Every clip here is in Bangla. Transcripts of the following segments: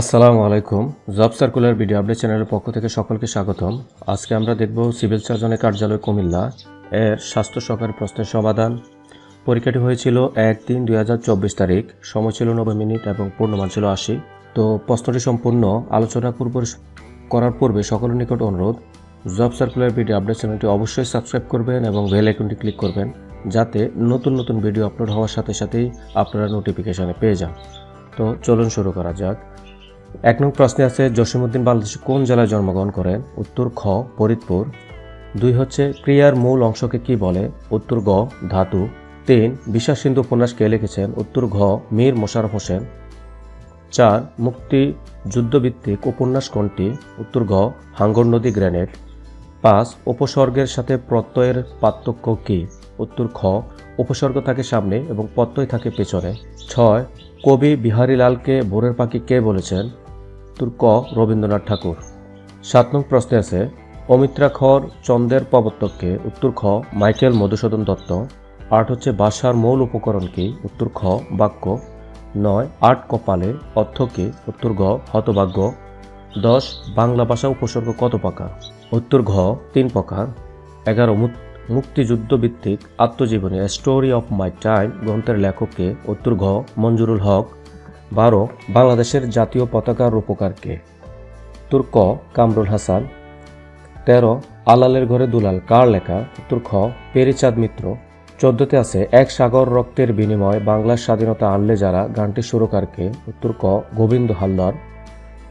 আসসালামু আলাইকুম। জব সার্কুলার ভিডিও আপডেট চ্যানেলের পক্ষ থেকে সকলকে স্বাগতম। আজকে আমরা দেখব সিভিল সার্জনের কার্যালয় কুমিল্লা এর স্বাস্থ্য সহকারী প্রশ্নের সমাধান। পরীক্ষাটি হয়েছিল এক তিন দুই তারিখ। সময় ছিল নব্বই মিনিট এবং পূর্ণমান ছিল আশি। তো প্রশ্নটি সম্পূর্ণ আলোচনা পূর্ব করার পূর্বে সকলের নিকট অনুরোধ। জব সার্কুলার ভিডিও আপডেট চ্যানেলটি অবশ্যই সাবস্ক্রাইব করবেন এবং বেল আইকনটি ক্লিক করবেন, যাতে নতুন নতুন ভিডিও আপলোড হওয়ার সাথে সাথেই আপনারা নোটিফিকেশানে পেয়ে যান। তো চলুন শুরু করা যাক। এক নং প্রশ্নে আছে, জসিমউদ্দিন বাংলাদেশে কোন জেলায় জন্মগ্রহণ করেন উত্তর খ, ফরিদপুর। দুই হচ্ছে, ক্রিয়ার মূল অংশকে কি বলে? উত্তর গ, ধাতু। তিন বিশ্বাস সিন্ধু উপন্যাস কে লিখেছেন? উত্তর ঘ, মীর মোশারফ হোসেন। চার মুক্তি যুদ্ধভিত্তিক উপন্যাস কোনটি? উত্তর ঘ, হাঙ্গর নদী গ্রেনেড। পাঁচ, উপসর্গের সাথে প্রত্যয়ের পার্থক্য কি? উত্তর খ, উপসর্গ থাকে সামনে এবং প্রত্যয় থাকে পেছনে। ছয়, কবি বিহারীলালকে ভোরের পাখি কে বলেছেন? উত্তর ক, রবীন্দ্রনাথ ঠাকুর। সাত নং প্রশ্নে আছে, অমিত্রা খর চন্দ্রের প্রবর্তককে উত্তর খ, মাইকেল মধুসূদন দত্ত। আট হচ্ছে ভাষার মূল উপকরণ কি উত্তর খ, বাক্য। নয়, আট কপালে অর্থ কি উত্তর গ, হতভাগ্য। দশ, বাংলা ভাষা উপসর্গ কত প্রকার? উত্তর ঘ, তিন প্রকার। এগারো, মুক- মুক্তিযুদ্ধ ভিত্তিক আত্মজীবনী স্টোরি অফ মাই টাইম গ্রন্থের লেখককে উত্তর ঘ, মঞ্জুরুল হক। বারো, বাংলাদেশের জাতীয় পতাকার রূপকার কে উত্তর ক কামরুল হাসান। তেরো, আলালের ঘরে দুলাল, কার লেখা? উত্তর খ পেরিচাঁদ মিত্র। চোদ্দতে আছে, এক সাগর রক্তের বিনিময়, বাংলার স্বাধীনতা আনলে যারা, গানটি সুরকারকে। উত্তর ক গোবিন্দ হালদার।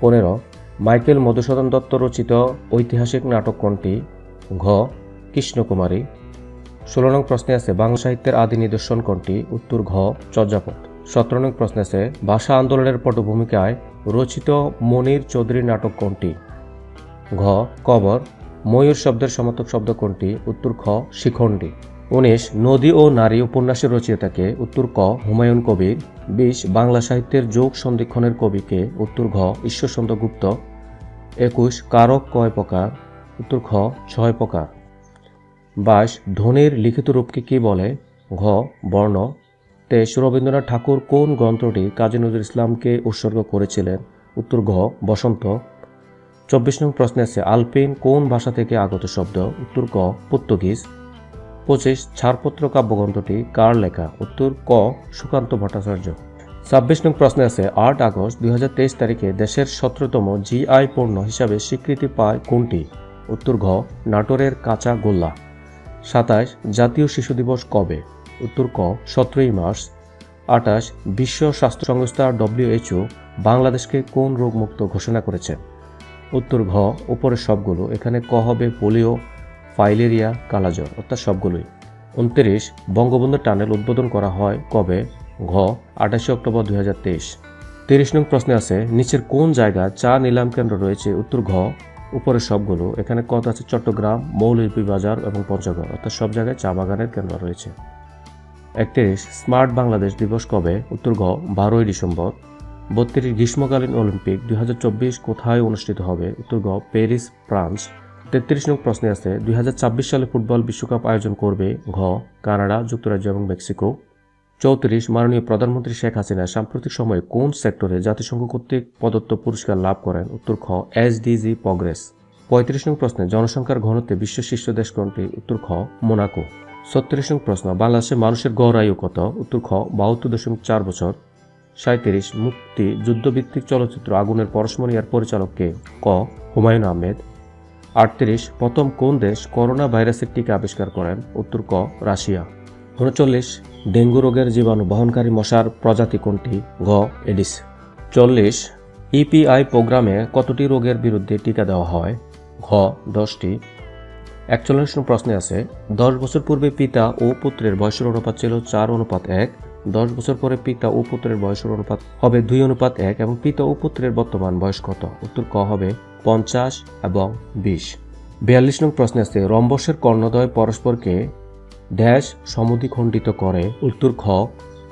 পনেরো, মাইকেল মধুসূদন দত্ত রচিত ঐতিহাসিক নাটক কোনটি ঘ, কৃষ্ণকুমারী। ষোলো নং প্রশ্নে আছে, বাংলা সাহিত্যের আদি নিদর্শন কোনটি উত্তর ঘ, চর্যাপদ। সতেরো নং প্রশ্নে আছে ভাষা আন্দোলনের পটভূমিকায় রচিত মনির চৌধুরী নাটক কোনটি? ঘ. কবর। ময়ূর শব্দের সমর্থক শব্দ কোনটি? উত্তর খ. শিখণ্ডী। উনিশ. নদী ও নারী উপন্যাসের রচয়িতাকে উত্তর ক. হুমায়ুন কবির। বিশ. বাংলা সাহিত্যের যোগ সন্ধিক্ষণের কবিকে উত্তর ঘ. ঈশ্বরচন্দ্র গুপ্ত। একুশ. কারক কয় প্রকার? উত্তর খ. ছয় প্রকার। বাইশ. ধ্বনির লিখিত রূপকে কি বলে? ঘ. বর্ণ। তেইশ রবীন্দ্রনাথ ঠাকুর কোন গ্রন্থটি কাজী নজরুল ইসলামকে উৎসর্গ করেছিলেন? উত্তর ঘ, বসন্ত। চব্বিশ নং প্রশ্নে আছে, আলপিন কোন ভাষা থেকে আগত শব্দ? উত্তর ক, পর্তুগিজ। পঁচিশ, ছাড়পত্র কাব্যগ্রন্থটি কার লেখা? উত্তর ক, সুকান্ত ভট্টাচার্য। ছাব্বিশ নং প্রশ্নে আছে, আট আগস্ট দুই হাজার তেইশ তারিখে দেশের সতেরোতম জিআই পণ্য হিসাবে স্বীকৃতি পায় কোনটি? উত্তর ঘ, নাটোরের কাঁচা গোল্লা। সাতাশ, জাতীয় শিশু দিবস কবে? উত্তর ক, সতেরোই মার্চ আটাশ বিশ্ব স্বাস্থ্য সংস্থা ডব্লিউএইচও বাংলাদেশকে কোন রোগমুক্ত ঘোষণা করেছে? উত্তর ঘ, উপরের সবগুলো, এখানে ক হবে পোলিও, ফাইলেরিয়া, কালাজ্বর, অর্থাৎ সবগুলোই। উনত্রিশ, বঙ্গবন্ধু টানেল উদ্বোধন করা হয় কবে? ঘ, আঠাশে অক্টোবর দুই হাজার তেইশ। তিরিশ নং প্রশ্নে আছে, নিচের কোন জায়গায় চা নিলাম কেন্দ্র রয়েছে? উত্তর ঘ, উপরের সবগুলো, এখানে কত আছে? চট্টগ্রাম, মৌলভীবাজার এবং পঞ্চগড়, অর্থাৎ সব জায়গায় চা বাগানের কেন্দ্র রয়েছে। একত্রিশ স্মার্ট বাংলাদেশ দিবস কবে? উত্তর ঘ বারোই ডিসেম্বর। বত্রিশ গ্রীষ্মকালীন অলিম্পিক দুই হাজার চব্বিশ কোথায় অনুষ্ঠিত হবে? উত্তর গ, প্যারিস, ফ্রান্স। তেত্রিশ নং প্রশ্নে আছে, দুই হাজার ছাব্বিশ সালে ফুটবল বিশ্বকাপ আয়োজন করবে ঘ, কানাডা, যুক্তরাজ্য এবং মেক্সিকো। চৌত্রিশ, মাননীয় প্রধানমন্ত্রী শেখ হাসিনা সাম্প্রতিক সময়ে কোন সেক্টরে জাতিসংঘ কর্তৃক প্রদত্ত পুরস্কার লাভ করেন? উত্তর খ এসডিজি প্রগ্রেস পঁয়ত্রিশ নং প্রশ্নে, জনসংখ্যার ঘনত্বে বিশ্ব শীর্ষ দেশ কোনটি উত্তর খ, মোনাকো। ছত্রিশ নং প্রশ্ন। বাংলাদেশের মানুষের গড় আয়ু কত? উত্তর খ, বাহাত্তর দশমিক চার বছর। সাঁত্রিশ মুক্তি, যুদ্ধভিত্তিক চলচ্চিত্র আগুনের পরশমণিয়ার পরিচালককে ক? হুমায়ুন আহমেদ। আটত্রিশ, প্রথম কোন দেশ করোনা ভাইরাসের টিকা আবিষ্কার করেন? উত্তর ক, রাশিয়া। উনচল্লিশ, ডেঙ্গু রোগের জীবাণু বহনকারী মশার প্রজাতি কোনটি? ঘ, এডিস। চল্লিশ, ইপিআই প্রোগ্রামে কতটি রোগের বিরুদ্ধে টিকা দেওয়া হয়? ঘ, দশটি। একচল্লিশ প্রশ্নে আছে, দশ বছর পূর্বে পিতা ও পুত্রের বয়সের অনুপাত ছিল চার অনুপাত এক, দশ বছর পরে পিতা ও পুত্রের বয়সের অনুপাত হবে দুই অনুপাত এক এবং পিতা ও পুত্রের বর্তমান বয়স কত? উত্তর ক হবে পঞ্চাশ এবং বিশ। বিয়াল্লিশ নং প্রশ্নে আছে, রম্বসের কর্ণদ্বয় পরস্পরকে ড্যাশ সমদ্বিখণ্ডিত করে, উত্তর খ,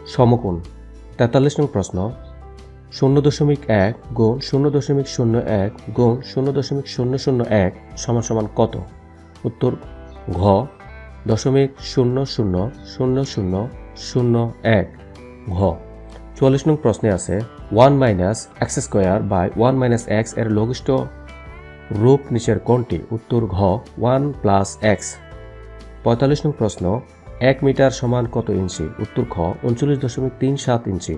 সমকোণ। তেতাল্লিশ নং প্রশ্ন, শূন্য দশমিক এক গুণ শূন্য দশমিক শূন্য এক গুণ শূন্য দশমিক শূন্য শূন্য এক সমান সমান কত? উত্তর ঘ দশমিক শূন্য শূন্য শূন্য শূন্য শূন্য এক ঘ। চুয়াল্লিশ নং প্রশ্নে আছে one minus X square by one minus এক্সের লঘিষ্ঠ রূপ নিচের কোনটি উত্তর ঘ ওয়ান প্লাস এক্স পঁয়তাল্লিশ নং প্রশ্ন, এক মিটার সমান কত ইঞ্চি? উত্তর খ উনচল্লিশ দশমিক তিন সাত ইঞ্চি।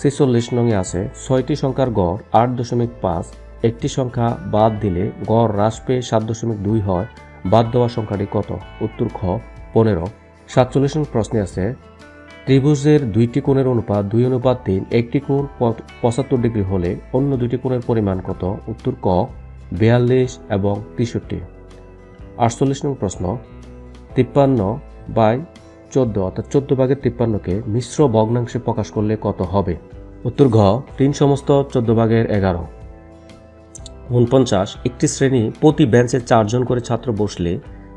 ছেচল্লিশ নঙে আছে, ছয়টি সংখ্যার গড়, আট দশমিক পাঁচ একটি সংখ্যা বাদ দিলে গড় হ্রাস পেয়ে সাত দশমিক দুই হয়। বাদ দেওয়া সংখ্যাটি কত? উত্তর খ, পনেরো। সাতচল্লিশ নং প্রশ্নে আছে, ত্রিভুজের দুইটি কোণের অনুপাত দুই অনুপাত তিন, একটি কোণ পঁচাত্তর ডিগ্রি হলে অন্য দুইটি কোণের পরিমাণ কত? উত্তর ক, বিয়াল্লিশ এবং তেষট্টি। আটচল্লিশ নং প্রশ্ন, তিপ্পান্ন বাই চোদ্দ, অর্থাৎ চোদ্দ ভাগের তিপ্পান্নকে মিশ্র ভগ্নাংশে প্রকাশ করলে কত হবে? উত্তর ঘ, তিন সমস্ত চোদ্দ ভাগের এগারো। উনপঞ্চাশ একটি শ্রেণি প্রতি বেঞ্চে চারজন করে ছাত্র বসলে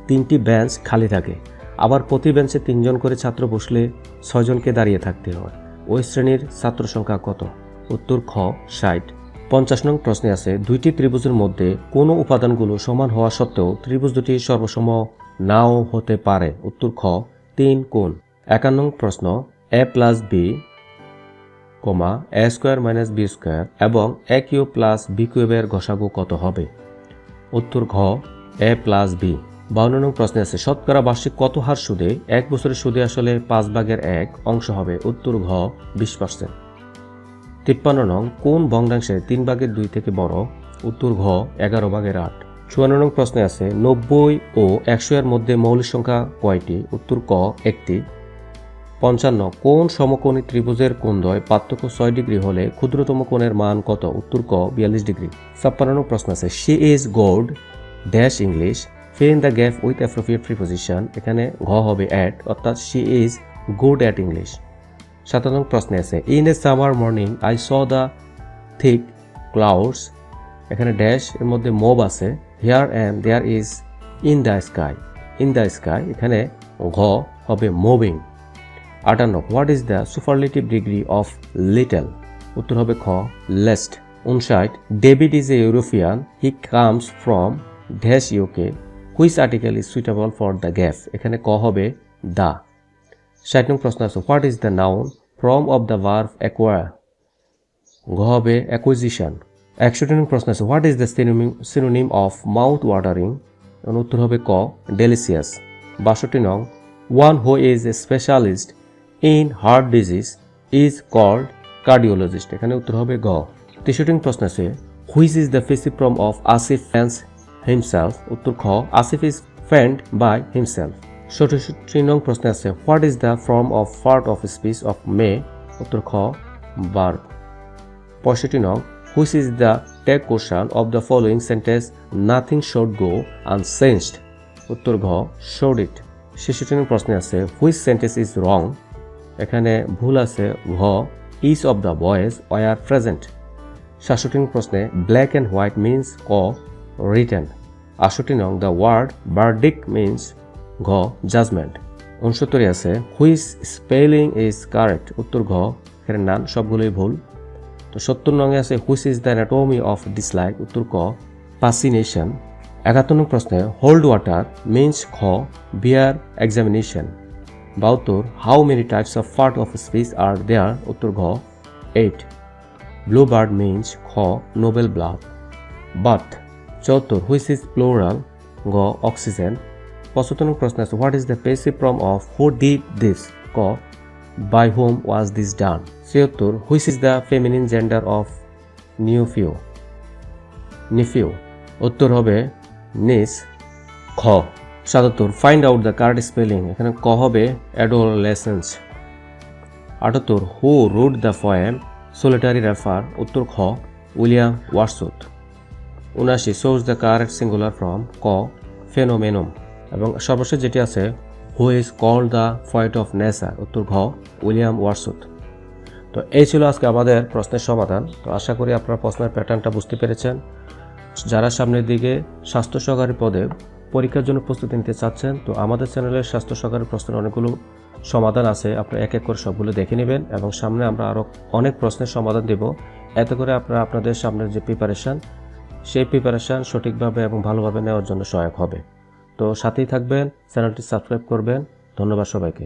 তিনটি বেঞ্চ খালি থাকে। আবার প্রতি বেঞ্চে তিনজন করে ছাত্র বসলে ছয়জনকে দাঁড়িয়ে থাকতে হয়। ওই শ্রেণির ছাত্র সংখ্যা কত? উত্তর খ, ষাট। পঞ্চাশ নং প্রশ্নে আছে, দুইটি ত্রিভুজের মধ্যে কোনো উপাদানগুলো সমান হওয়া সত্ত্বেও ত্রিভুজ দুটি সর্বসম নাও হতে পারে? উত্তর খ, তিন কোণ। একান্ন প্রশ্ন, A plus B comma A square minus B square এবং এ কিউ প্লাস বি কিউবের ঘষাগু কত হবে? উত্তর ঘ এ প্লাস বি বাউন্ন নং প্রশ্নে আছে, শতকরা বার্ষিক কত হার সুদে এক বছরের সুদে আসলে পাঁচ ভাগের এক অংশ হবে? উত্তর ঘ, বিশ পার্সেন্ট। তিপ্পান্ন নং, কোন ভগ্নাংশে তিন ভাগের দুই থেকে বড়? উত্তর ঘ, এগারো ভাগের আট। চুয়ান্ন নং প্রশ্নে আছে, নব্বই ও একশো এর মধ্যে মৌলিক সংখ্যা কয়টি? উত্তর ক, একটি। পঞ্চান্ন কোন সমকোণী ত্রিভুজের কোণদ্বয় পার্থক্য ছয় ডিগ্রি হলে ক্ষুদ্রতম কোণের মান কত? উত্তর ক, বিয়াল্লিশ ডিগ্রি। ছাপ্পান্ন প্রশ্ন আছে। She is good dash English fill in the gap with appropriate preposition এখানে ঘ হবে অ্যাট অর্থাৎ she is good at English সাতান্ন প্রশ্নে আছে। In a summer morning I saw the thick clouds এখানে ড্যাশ এর মধ্যে মোব আছে। Here and there is in the sky in the sky এখানে ঘ হবে মুভিং আটান্ন what is the superlative degree of little উত্তর হবে খ লেস্ট উনষাট David is a European he comes from dash UK which article is suitable for the gap এখানে ক হবে দা। ষাট নং প্রশ্ন আছে what is the noun form of the verb acquire ঘ হবে অ্যাকুইজিশন একষট্টি নং প্রশ্ন আছে what is the synonym of mouth watering উত্তর হবে ক ডেলিসিয়াস বাষট্টি নং one who is a specialist in heart disease is called cardiologist. এখানে উত্তর হবে গ। তেষট্টি প্রশ্ন আছে, which is the passive form of Asif fans himself? উত্তর খ, Asif is fanned by himself. ষষ্ঠী নং প্রশ্ন আছে, what is the form of part of speech of may? উত্তর খ বার পঁয়ষট্টি নং, which is the tag question of the following sentence, nothing should go unsensed উত্তর ঘ, শোড ইট। ছেষট্টি নং প্রশ্নে আছে, হুইচ সেন্টেন্স ইজ রং? এখানে ভুল আছে ঘ each of the boys were present সাতষট্টি নং প্রশ্নে ব্ল্যাক অ্যান্ড হোয়াইট মিন্স ক রিটেন আটষট্টি নং দ্য ওয়ার্ড বার্ডিক মিন্স ঘ জাজমেন্ট উনসত্তরে আছে হুইস স্পেলিং ইজ কারেক্ট উত্তর ঘ এখানে নান সবগুলোই ভুল। তো সত্তর নঙে আছে which is the antonym of dislike উত্তর ক পাসিনেশন একাত্তর নং প্রশ্নে হোল্ড ওয়াটার মিন্স খ বিয়ার এক্সামিনেশন বাহাত্তর how many types of part of speech are there উত্তর ঘ এইট ব্লু বার্ড মিন্স খ নোবেল ব্লাড বাথ চৌত্তর হুইচ ইজ প্লোরাল গ অক্সিজেন পঁচাত্তর প্রশ্ন আছে what is the passive form of who did this ক by whom was this done ছিয়াত্তর which is the feminine gender of nephew nephew উত্তর হবে নিস, খ। সাতাত্তর find out the correct spelling এখানে ক হবে অ্যাডোলেসেন্স আটাত্তর who wrote the poem solitary reaper উত্তর খ, উইলিয়াম ওয়াটসুথ উনাশি সোর্স দ্য কারেক্ট সিঙ্গুলার ফ্রম ক ফেনোমেনম এবং সর্বশেষ যেটি আছে who is called the poet of nature উত্তর ঘ, উইলিয়াম ওয়াটসুথ তো এই ছিল আজকে আমাদের প্রশ্নের সমাধান। তো আশা করি আপনারা প্রশ্নের প্যাটার্নটা বুঝতে পেরেছেন। যারা সামনের দিকে স্বাস্থ্য সহকারী পদে পরীক্ষার জন্য প্রস্তুতি নিতে চাচ্ছেন, তো আমাদের চ্যানেলের স্বাস্থ্য সহকারী প্রশ্নের অনেকগুলো সমাধান আছে। আপনি এক এক করে সবগুলো দেখে নেবেন এবং সামনে আমরা আরও অনেক প্রশ্নের সমাধান দেব। এতে করে আপনারা আপনাদের সামনের যে প্রিপারেশান সেই প্রিপারেশান সঠিকভাবে এবং ভালোভাবে নেওয়ার জন্য সহায়ক হবে। তো সাথেই থাকবেন, চ্যানেলটি সাবস্ক্রাইব করবেন। ধন্যবাদ সবাইকে।